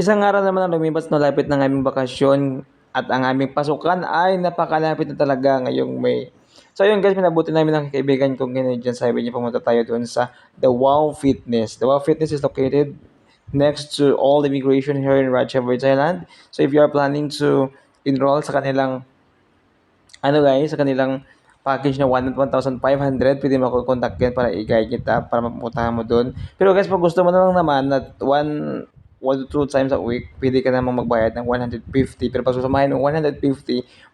Isang araw naman ang lumipas na lapit ng aming bakasyon at ang aming pasukan ay napakalapit na talaga ngayong May. So ayun guys, minabuti namin ng kaibigan kong Canadian. Sabi niya pumunta tayo doon sa The Wow Fitness. The Wow Fitness is located next to all immigration here in Ratchaburi, Thailand. So if you are planning to enroll sa kanilang ano guys, sa kanilang package na 1,500, pwede mo ako kontakin para i-guide kita para mapuntahan mo doon. Pero guys, pag gusto mo na lang naman na one one to two times a week, pwede ka namang magbayad ng 150. Pero pag susamahin ng 150,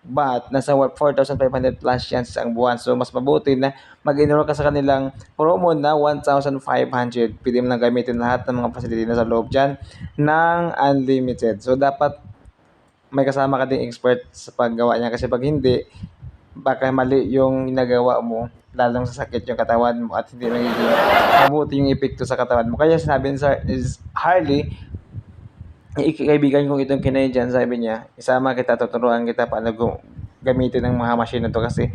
but nasa 4,500 plus yan sa ang buwan. So, mas mabuti na mag-enroll ka sa kanilang promo na 1,500. Pwede mo na gamitin lahat ng mga facility na sa loob dyan ng unlimited. So, dapat may kasama ka ding expert sa paggawa niya kasi pag hindi, baka mali yung ginagawa mo, lalong sasakit yung katawan mo at hindi magiging mabuti yung epekto sa katawan mo. Kaya sinabi ni Sir is Harley, ikikaibigan kong itong Canadian, sabi niya, isama kita, tuturuan kita paano gamitin ng mga machine na to kasi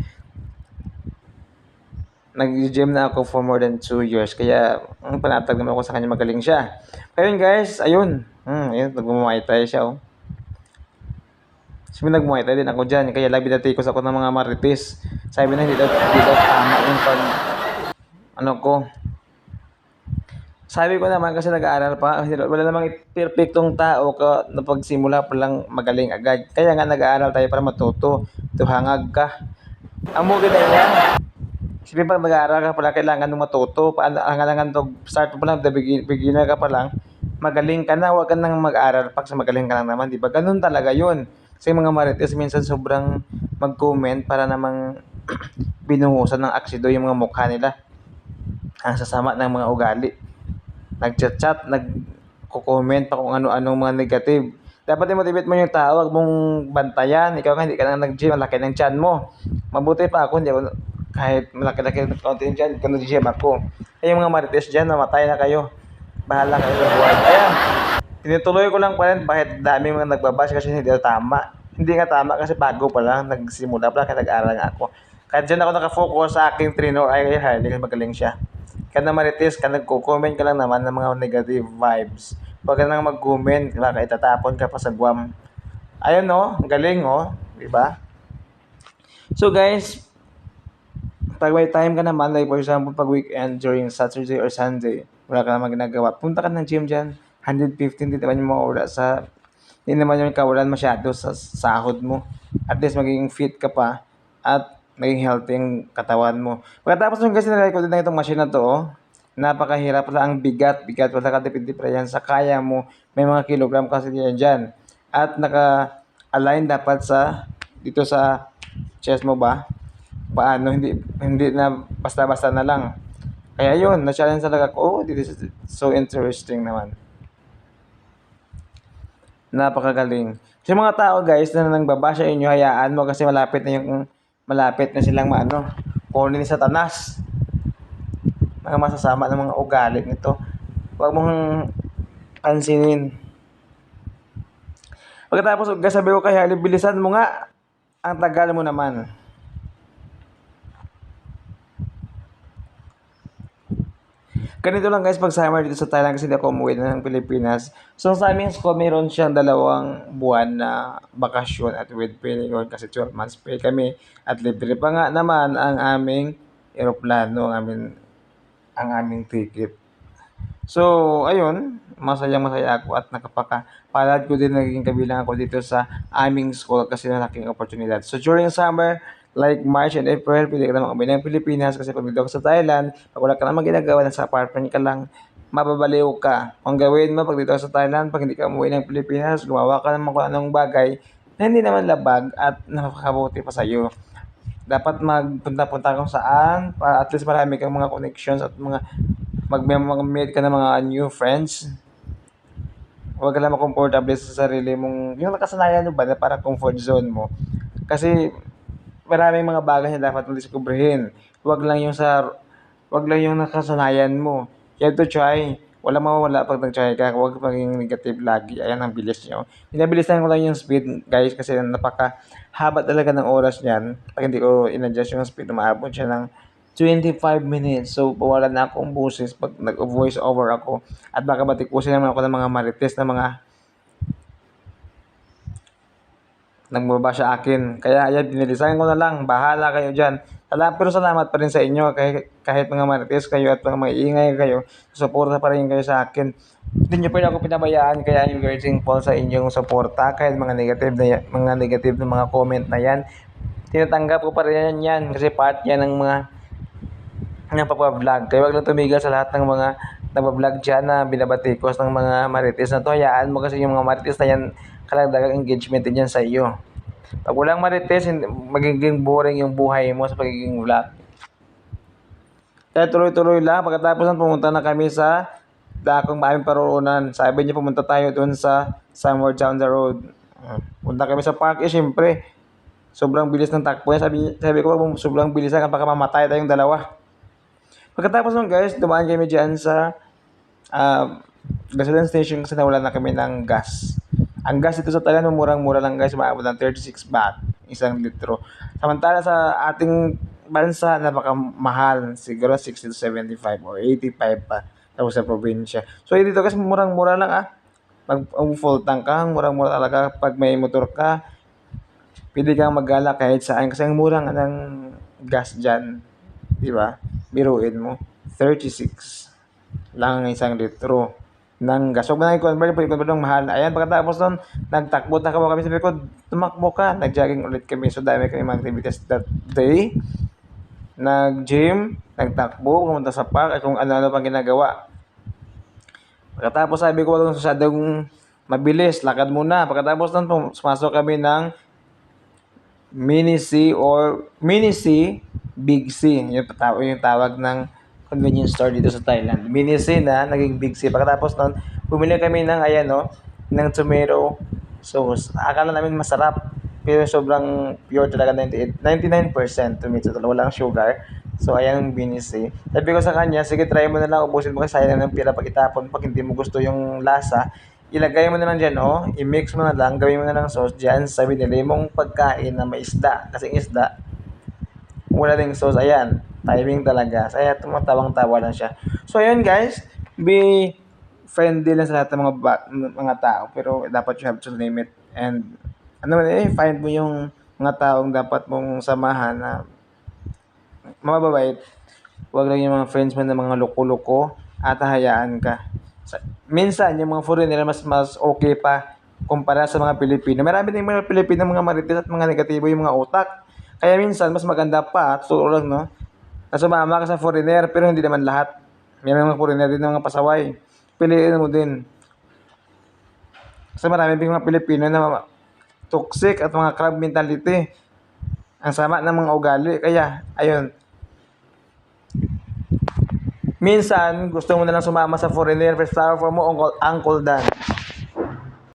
nag-gym na ako for more than 2 years. Kaya, ang panatag naman ako sa kanya, magaling siya. Ayun guys, ayun. Hmm, ayun, nagmumuhay tayo siya, oh. Sabi nagmuhay tayo din ako dyan. Kaya labi dati ko sa ako ng mga marites. Sabi na hindi daw, hindi daw tama yung pag, ano ko. Sabi ko naman kasi nag-aaral pa, wala namang perfectong tao ka na pagsimula pa lang magaling agad. Kaya nga nag-aaral tayo para matuto. Tuhangag ka. Ang mugi na yan. Sabi pag nag-aaral ka pala, kailangan mong matuto. Paano, ang kailangan to, start pa lang, the begin, beginner ka pa lang, magaling ka na, huwag ka nang mag-aral pag sa magaling ka lang naman, di ba? Ganun talaga yun. Kasi mga marites, minsan sobrang mag-comment para namang binuhusan ng aksido yung mga mukha nila. Ang sasama ng mga ugali. Nag-chat-chat, nag-comment pa kung ano-anong mga negative. Dapat i-motivate mo yung tao, huwag mong bantayan. Ikaw nga, hindi ka na nag-gym, ang laki ng chan mo. Mabuti pa ako, hindi ako, kahit malaki-laki ng konti yung chan, kung nag-gym ako. Ay, yung mga marites dyan, namatay na kayo. Bahala kayo sa buhay. Ayan, tinutuloy ko lang pa rin bakit dami mga nagbabash kasi hindi tama. Hindi nga tama kasi bago pa lang, nagsimula pa lang, kaya nag-aaral nga ako. Kaya dyan ako nakafocus sa aking trainer ay Harley kasi magaling siya. Kaya na marites ka, nagko-comment ka lang naman ng mga negative vibes. Huwag ka nang mag-comment, baka itatapon ka pa sa Guam. Ayun no, ang galing oh, di ba? So guys, pag may time ka naman, like for example, pag weekend, during Saturday or Sunday, wala ka naman ginagawa, punta ka ng gym dyan, 115 din naman yung mga oras sa, hindi naman yung kawalan masyado sa sahod mo. At least magiging fit ka pa at maging healthy yung katawan mo. Pagkatapos nung kasi nalagay ko din na itong machine na to, oh, napakahirap lang ang bigat, bigat wala ka depende pa yan sa kaya mo, may mga kilogram kasi yan dyan. At naka-align dapat sa, dito sa chest mo ba, paano hindi hindi na basta-basta na lang. Kaya yun, na-challenge talaga ko, oh, this is so interesting naman. Napakagaling. Sa mga tao guys na nangbabasya inyo, hayaan mo kasi malapit na yung malapit na silang maano, kunin ni Satanas. Mga masasama ng mga ugali nito. Huwag mong pansinin. Pagkatapos, gasabi ko kay Harley, bilisan mo nga. Ang tagal mo naman. Ganito lang guys pag summer dito sa Thailand kasi hindi ako umuwi na ng Pilipinas. So sa aming school mayroon siyang dalawang buwan na bakasyon at with pay kasi 12 months pay kami. At libre pa nga naman ang aming eroplano, ang aming, ang aming ticket. So, ayun, masayang masaya ako at nakapaka-palad ko din naging kabilang ako dito sa aming school kasi malaking oportunidad. So, during summer, like March and April, pwede ka na umuwi ng Pilipinas kasi pag ka sa Thailand, pag wala ka namang ginagawa, nasa apartment ka lang, mababaliw ka. Ang gawin mo pag dito sa Thailand, pag hindi ka umuwi ng Pilipinas, gumawa ka naman kung anong bagay na hindi naman labag at nakakabuti pa sa iyo. Dapat magpunta-punta kung saan para at least marami kang mga connections at mga mag-meet ka ng mga new friends. Huwag ka lang makomportable sa sarili mong, yung nakasanayan mo ba na parang comfort zone mo. Kasi maraming mga bagay na dapat mong diskubrihin. Huwag lang yung sa, huwag lang yung nakasanayan mo. You have to try. Wala mawawala pag nag-try ka. Huwag maging negative lagi. Ayan ang bilis nyo. Pinabilisan ko lang yung speed, guys, kasi napaka haba talaga ng oras niyan. Pag hindi ko in-adjust yung speed, umaabot siya ng 25 minutes. So, wala na akong boses pag nag-voice over ako. At baka batikusin naman ako ng mga marites na mga nagbaba siya akin. Kaya ayan, binilisan ko na lang. Bahala kayo dyan. Sala- Pero salamat pa rin sa inyo kahit, kahit mga marites kayo at mga maingay kayo, suporta pa rin kayo sa akin. Hindi niyo pa rin ako pinabayaan kaya I'm very thankful sa inyong suporta kahit mga negative na mga negative na mga comment na yan. Tinatanggap ko pa rin yan kasi part yan ng mga ng pagpa-vlog. Kaya wag lang tumigil sa lahat ng mga nagpa-vlog dyan na binabatikos ng mga marites na to. Hayaan mo kasi yung mga marites na yan, kalagdagang engagement din yan sa iyo. Pag walang marites, magiging boring yung buhay mo sa pagiging vlog. Kaya tuloy-tuloy lang. Pagkatapos ng pumunta na kami sa Dakong Maaming Paroonan. Sabi niya pumunta tayo doon sa somewhere down the road. Uh, Punta kami sa park. Eh, syempre, sobrang bilis ng takbo niya. Sabi, sabi ko, "Wag mo sobrang bilis ka, baka mamatay tayong dalawa. Pagkatapos nun guys, dumaan kami dyan sa uh, gasoline station kasi nawala na kami ng gas. Ang gas dito sa Thailand, murang-mura lang guys, maabot ng 36 baht, isang litro. Samantala sa ating bansa, napakamahal, siguro 60 to 75 or 85 pa, tapos sa probinsya. So dito guys, murang-mura lang ah. Pag ang full tank ka, murang-mura talaga. Pag may motor ka, pwede kang magala kahit saan kasi ang mura nga ng gas dyan. Di ba? Biruin mo. 36 lang ang isang litro ng gas. Huwag mo na i-convert, i-convert ng mahal. Ayan, pagkatapos nun, nagtakbo na kami sa likod. Tumakbo ka, nag-jogging ulit kami. So, dami kami mga activities that day. Nag-gym, nagtakbo, pumunta sa park, at kung ano-ano pang ginagawa. Pagkatapos sabi ko, wag masyadong mabilis, lakad muna. Pagkatapos nun, pum- sumasok kami ng mini C or mini C, big C. Yung, taw- yung tawag ng convenience store dito sa Thailand. Mini C na, naging big C. Pagkatapos nun, bumili kami ng, ayan no, ng tomato sauce. Akala namin masarap. Pero sobrang pure talaga, 98, 99% tomato. Talaga walang sugar. So, ayan ang mini C. Sabi ko sa kanya, sige, try mo na lang. Ubusin mo kasi sayang ng pira pag itapon. Pag hindi mo gusto yung lasa, ilagay mo na lang dyan, oh. I-mix mo na lang. Gawin mo na lang sauce dyan sa binili mong pagkain na may isda. Kasi isda, wala ding sauce. Ayan, timing talaga. Kaya tumatawang-tawa lang siya. So, ayun guys, be friendly lang sa lahat ng mga ba- mga tao. Pero dapat you have to limit. And, ano eh, find mo yung mga taong dapat mong samahan na mababait. Huwag lang yung mga friends mo na mga loko-loko at hayaan ka. Sa, minsan, yung mga foreigner mas mas okay pa kumpara sa mga Pilipino. Marami din mga Pilipino mga marites at mga negatibo yung mga utak. Kaya minsan, mas maganda pa, totoo lang, no? Na sumama ka sa foreigner, pero hindi naman lahat. May mga foreigner din mga pasaway. Piliin mo din. Kasi marami din mga Pilipino na toxic at mga crab mentality. Ang sama ng mga ugali. Kaya, ayun, Minsan, gusto mo na lang sumama sa foreigner, first for mo, Uncle, Uncle Dan.